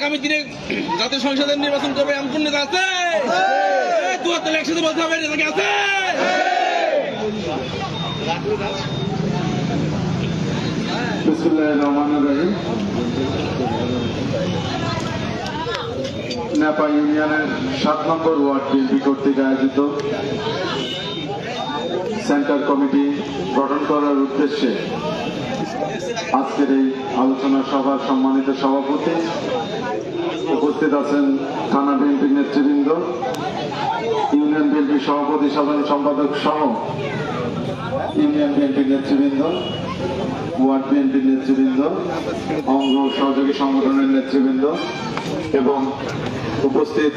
আগামী দিনে জাতীয় সংসদের নির্বাচন করবে এমন কোন নেতা আছে? দু হাজার একসাথে বলতে হবে নেতা আছে? নেপা ইউনিয়নের সাত নম্বর ওয়ার্ড বিএনপি কর্তৃক আয়োজিত সেন্টার কমিটি গঠন করার উদ্দেশ্যে আজকের এই আলোচনা সভার সম্মানিত সভাপতি উপস্থিত আছেন থানা বিএনপির নেতৃবৃন্দ, ইউনিয়ন বিএনপি সভাপতি সাধারণ সম্পাদক সহ ইউনিয়ন বিএনপির নেতৃবৃন্দ, ওয়ার্ড বিএনপির নেতৃবৃন্দ, অঙ্গ সহযোগী সংগঠনের নেতৃবৃন্দ এবং উপস্থিত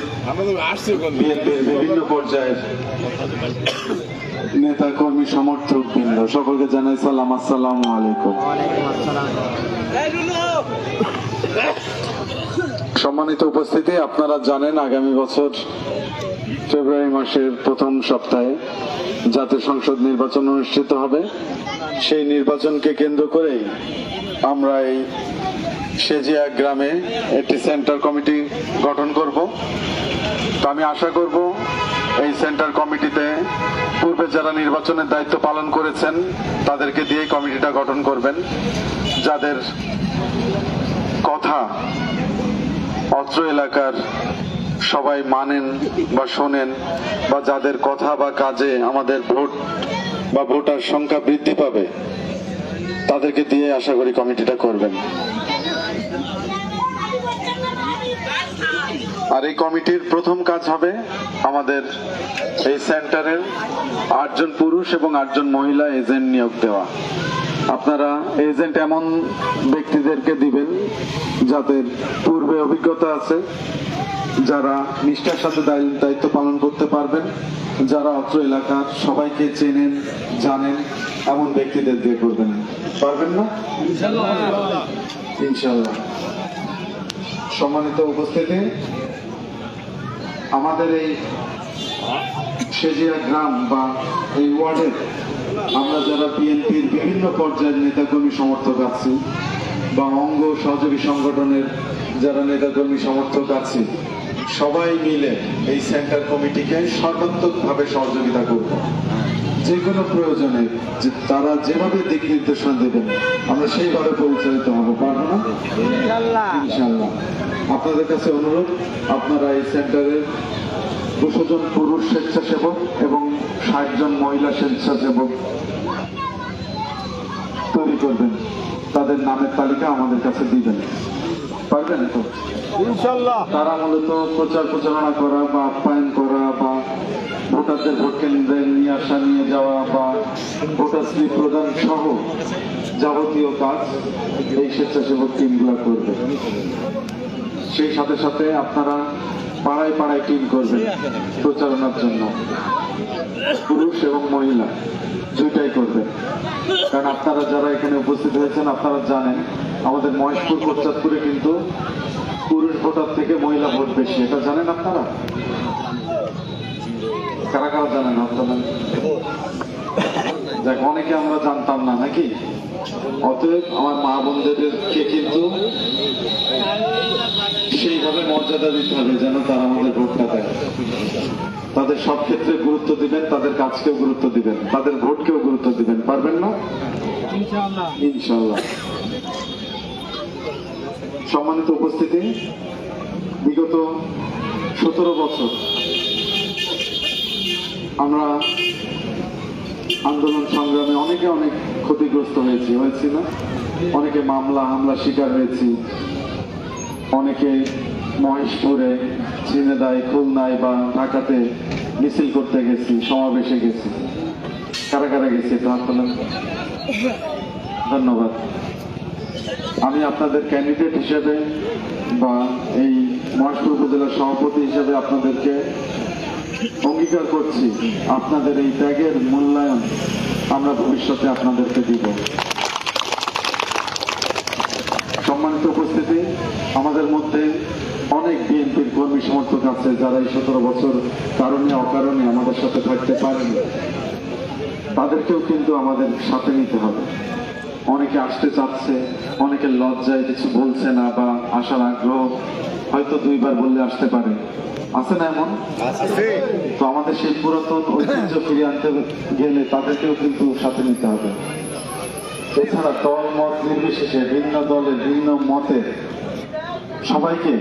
বিএনপির বিভিন্ন পর্যায়ের নেতা কর্মী সমর্থক বৃন্দ সকলকে জানাই সালাম, আসসালামু আলাইকুম। সম্মানিত উপস্থিতি, আপনারা জানেন আগামী বছর ফেব্রুয়ারি মাসের প্রথম সপ্তাহে জাতীয় সংসদ নির্বাচন অনুষ্ঠিত হবে। সেই নির্বাচনকে কেন্দ্র করেই আমরা এই সেজিয়া গ্রামে একটি সেন্টার কমিটি গঠন করব। তো আমি আশা করব এই সেন্টার কমিটিতে পূর্বে যারা নির্বাচনের দায়িত্ব পালন করেছেন, তাদেরকে দিয়ে কমিটিটা গঠন করবেন। যাদের কথা অত্র এলাকার সবাই মানেন বা শোনেন বা যাদের কথা বা কাজে আমাদের ভোট বা ভোটার সংখ্যা বৃদ্ধি পাবে, তাদেরকে দিয়ে আশা করি কমিটিটা করবেন। আর এই কমিটির প্রথম কাজ হবে আমাদের এই সেন্টারের আটজন পুরুষ এবং আটজন মহিলা এজেন্ট নিয়োগ দেওয়া। আপনারা এজেন্ট এমন ব্যক্তিদেরকে দিবেন যাদের পূর্বে অভিজ্ঞতা আছে যারা নিষ্ঠার সাথে দায়ি- দায়িত্ব পালন করতে পারবেন যারা অত্র এলাকার সবাইকে চেনেন জানেন এমন ব্যক্তিদের দিয়ে করবেন। পারবেন না? ইনশাল্লাহ। সম্মানিত উপস্থিতি আমাদের এই সেজিয়া গ্রাম বা এই ওয়ার্ডের আমরা যারা বিএনপির বিভিন্ন পর্যায়ের নেতাকর্মী সমর্থক আছি বা অঙ্গ সহযোগী সংগঠনের যারা নেতাকর্মী সমর্থক আছি, সবাই মিলে এই সেন্টার কমিটিকে সর্বাত্মকভাবে সহযোগিতা করব। কোনো প্রয়োজনে যে তারা যেভাবে দিক নির্দেশনা দেবেন আমরা সেইভাবে পরিচালিত হব পারব না? ইনশাল্লাহ। আপনাদের কাছে অনুরোধ আপনারা এই সেন্টারের দুশো জন পুরুষ স্বেচ্ছাসেবক এবং ষাট জন মহিলা স্বেচ্ছাসেবক তৈরি করবেন। তাদের নামের তালিকা আমাদের কাছে দিবেন। পারবেন তো? তারা মূলত প্রচার প্রচারণা করা বা আপ্যায়ন করা বা ভোটারদের ভোট কেন্দ্রে নিয়ে আসা নিয়ে যাওয়া বা স্লিপ প্রদান সহ যাবতীয় কাজ এই স্বেচ্ছাসেবক টিমগুলো করবে। সেই সাথে সাথে আপনারা পাড়ায় পাড়ায় টিম করবেন প্রচারণার জন্য। পুরুষ এবং মহিলা দুইটাই করবেন। কারণ আপনারা যারা এখানে উপস্থিত হয়েছেন, আপনারা জানেন, আমাদের মহেশপুর কোচাতপুরে কিন্তু পুরুষ ভোটার থেকে মহিলা ভোট বেশি। এটা জানেন আপনারা? কারা কারা জানেন আপনারা? দেখ অনেকে আমরা জানতাম না নাকি? অতএব আমার মা বোনদেরকে কিন্তু সেইভাবে মর্যাদা দিতে হবে যেন তারা আমাদের ভোটটা দেয়। তাদের সব ক্ষেত্রে গুরুত্ব দিবেন তাদের কাজকেও গুরুত্ব দিবেন তাদের ভোটকেও গুরুত্ব দিবেন পারবেন না? ইনশাল্লাহ সম্মানিত উপস্থিতি বিগত সতেরো বছর আমরা আন্দোলন সংগ্রামে অনেকে অনেক ক্ষতিগ্রস্ত হয়েছি হয়েছি না? অনেকে মামলা হামলা শিকার হয়েছি। অনেকে মহেশপুরে ঝিনেদায় খুলনায় বা ঢাকাতে মিছিল করতে গেছি, সমাবেশে গেছি। কারা কারা গেছি হাত ধন্যবাদ। আমি আপনাদের ক্যান্ডিডেট হিসেবে বা এই মহেশপুর উপজেলার সভাপতি হিসেবে আপনাদেরকে অঙ্গীকার করছি। আপনাদের এই ত্যাগের মূল্যায়ন আমরা ভবিষ্যতে আপনাদেরকে দিব। সম্মানিত উপস্থিতি, আমাদের মধ্যে অনেক বিএনপির কর্মী সমর্থক আছে যারা এই সতেরো বছর কারণে, অকারণে আমাদের সাথে থাকতে পারেনি। তাদেরকেও কিন্তু আমাদের সাথে নিতে হবে। অনেকে আসতে চাচ্ছে, অনেকে লজ্জায় কিছু বলছে না বা আসার আগ্রহ হয়তো দুইবার বললে আসতে পারে। আছে না এমন? তো আমাদের সেই পুরাতন ঐতিহ্য ফিরিয়ে আনতে গেলে তাদেরকেও কিন্তু সাথে নিতে হবে। এছাড়া দল মত নির্বিশেষে ভিন্ন দলে ভিন্ন মতে সবাইকে